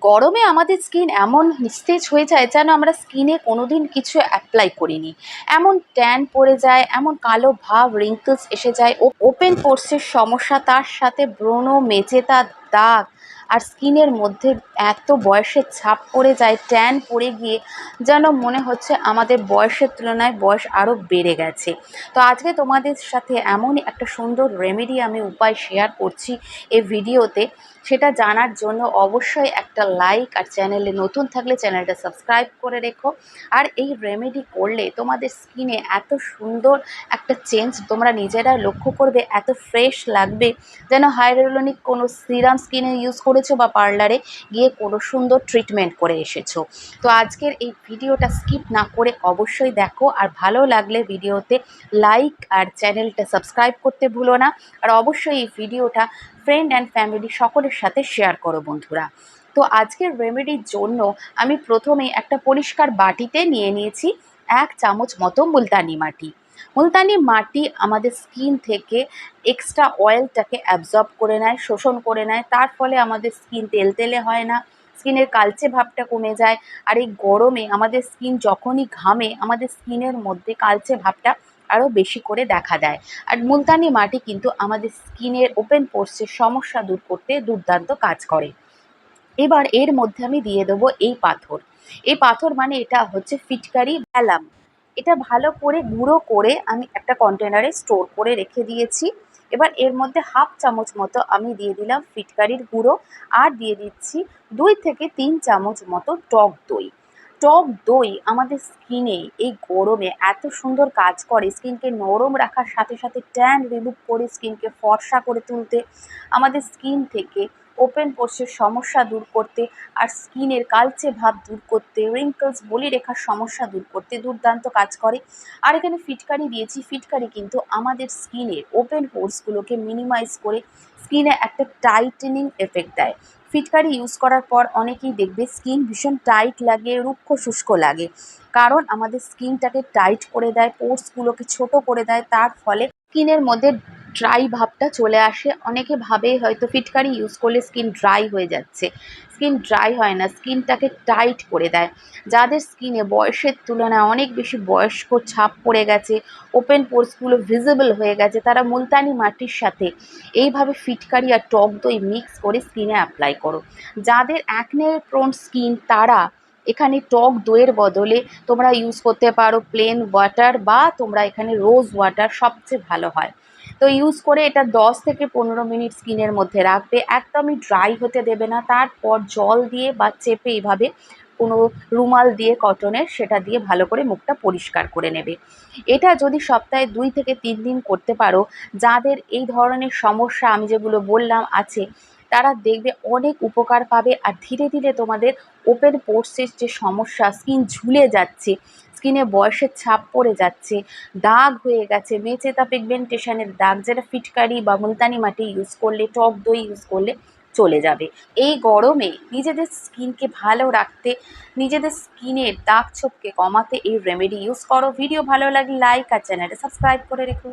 গরমে আমাদের স্কিন এমন নিস্তেজ হয়ে যায় যেন আমরা স্কিনে কোনো দিন কিছু অ্যাপ্লাই করিনি। এমন ট্যান পড়ে যায়, এমন কালো ভাব রিঙ্কলস এসে যায়, ও ওপেন পোর্সের সমস্যা, তার সাথে ব্রণ মেচেতা দাগ আর স্কিনের মধ্যে এত বয়সের ছাপ পড়ে যায়, ট্যান পড়ে গিয়ে যেন মনে হচ্ছে আমাদের বয়সের তুলনায় বয়স আরও বেড়ে গেছে। তো আজকে তোমাদের সাথে এমনই একটা সুন্দর রেমেডি আমি উপায় শেয়ার করছি এই ভিডিওতে। সেটা জানার জন্য অবশ্যই একটা লাইক আর চ্যানেলে নতুন থাকলে চ্যানেলটা সাবস্ক্রাইব করে রেখো। আর এই রেমেডি করলে তোমাদের স্কিনে এত সুন্দর একটা চেঞ্জ তোমরা নিজেরা লক্ষ্য করবে, এত ফ্রেশ লাগবে, যেন হাইড্রোলনিক কোনো সিরাম স্কিনে ইউজ করেছ বা পার্লারে গিয়ে কোনো সুন্দর ট্রিটমেন্ট করে এসেছ। তো আজকের এই ভিডিওটা স্কিপ না করে অবশ্যই দেখো আর ভালো লাগলে ভিডিওতে লাইক আর চ্যানেলটা সাবস্ক্রাইব করতে ভুলো না। আর অবশ্যই এই ভিডিওটা ফ্রেন্ড অ্যান্ড ফ্যামিলি সকলের সাথে শেয়ার করো বন্ধুরা। তো আজকের রেমেডির জন্য আমি প্রথমে একটা পরিষ্কার বাটিতে নিয়ে নিয়েছি এক চামচ মতো মুলতানি মাটি। মুলতানি মাটি আমাদের স্কিন থেকে এক্সট্রা অয়েলটাকে অ্যাবজর্ব করে নেয়, শোষণ করে নেয়। তার ফলে আমাদের স্কিন তেলতেলে হয় না স্কিনের কালচে ভাবটা কমে যায়। আর এই গরমে আমাদের স্কিন যখনই ঘামে, আমাদের স্কিনের মধ্যে কালচে ভাবটা আরও বেশি করে দেখা দেয়। আর মুলতানি মাটি কিন্তু আমাদের স্কিনের ওপেন পোর্সের সমস্যা দূর করতে দুর্দান্ত কাজ করে। এবার এর মধ্যে আমি দিয়ে দেবো এই পাথর। এই পাথর মানে এটা হচ্ছে ফিটকারি অ্যালাম এটা ভালো করে গুঁড়ো করে আমি একটা কন্টেনারে স্টোর করে রেখে দিয়েছি। এবার এর মধ্যে হাফ চামচ মতো আমি দিয়ে দিলাম ফিটকারির গুঁড়ো আর দিয়ে দিচ্ছি দুই থেকে তিন চামচ মতো টক দই। টক দই আমাদের স্কিনে এই গরমে এত সুন্দর কাজ করে, স্কিনকে নরম রাখার সাথে সাথে ট্যান রিমুভ করে স্কিনকে ফর্সা করে তুলতে। আমাদের স্কিন থেকে ওপেন পোর্সের সমস্যা দূর করতে আর স্কিনের কালচে ভাব দূর করতে রিঙ্কলস বলি রেখার সমস্যা দূর করতে দুর্দান্ত কাজ করে। আর এখানে ফিটকারি দিয়েছি। ফিটকারি কিন্তু আমাদের স্কিনের ওপেন পোর্সগুলোকে মিনিমাইজ করে স্কিনে একটা টাইটেনিং এফেক্ট দেয়। ফিটকারি ইউজ করার পর অনেকেই দেখবে স্কিন ভীষণ টাইট লাগে, রুক্ষ শুষ্ক লাগে। কারণ আমাদের স্কিনটাকে টাইট করে দেয় পোর্সগুলোকে ছোট করে দেয়। তার ফলে স্কিনের মধ্যে ড্রাই ভাবটা চলে আসে। অনেকে ভাবে হয়তো ফিটকারি ইউজ করলে স্কিন ড্রাই হয়ে যাচ্ছে। স্কিন ড্রাই হয় না স্কিনটাকে টাইট করে দেয়। যাদের স্কিনে বয়সের তুলনায় অনেক বেশি বয়স্ক ছাপ পড়ে গেছে ওপেন পোর্সগুলো ভিজিবল হয়ে গেছে, তারা মুলতানি মাটির সাথে। এইভাবে ফিটকারি আর টক দই মিক্স করে স্কিনে অ্যাপ্লাই করো। যাদের অ্যাকনে প্রোন স্কিন তারা এখানে টক দইয়ের বদলে তোমরা ইউজ করতে পারো প্লেন ওয়াটার বা তোমরা এখানে রোজ ওয়াটার সবচেয়ে ভালো হয়। তো ইউজ করে এটা দশ থেকে পনেরো মিনিট স্কিনের মধ্যে রাখবে। একদমই ড্রাই হতে দেবে না। তারপর জল দিয়ে বা চেপে এইভাবে কোনো রুমাল দিয়ে কটনের সেটা দিয়ে ভালো করে মুখটা পরিষ্কার করে নেবে। এটা যদি সপ্তাহে দুই থেকে তিন দিন করতে পারো, যাদের এই ধরনের সমস্যা আমি যেগুলো বললাম আছে, তারা দেখবে অনেক উপকার পাবে। আর ধীরে ধীরে তোমাদের ওপেন পোর্সের যে সমস্যা স্কিন ঝুলে যাচ্ছে স্কিনে বয়সের ছাপ পড়ে যাচ্ছে, দাগ হয়ে গেছে। মেচেতা পিগমেন্টেশনের দাগ যেটা ফিটকারি বা মুলতানি মাটি ইউজ করলে, টক দই ইউজ করলে চলে যাবে। এই গরমে নিজেদের স্কিনকে ভালো রাখতে, নিজেদের স্কিনের দাগ ছোপকে কমাতে এই রেমেডি ইউজ করো। ভিডিও ভালো লাগলে লাইক আর চ্যানেলটা সাবস্ক্রাইব করে রেখো।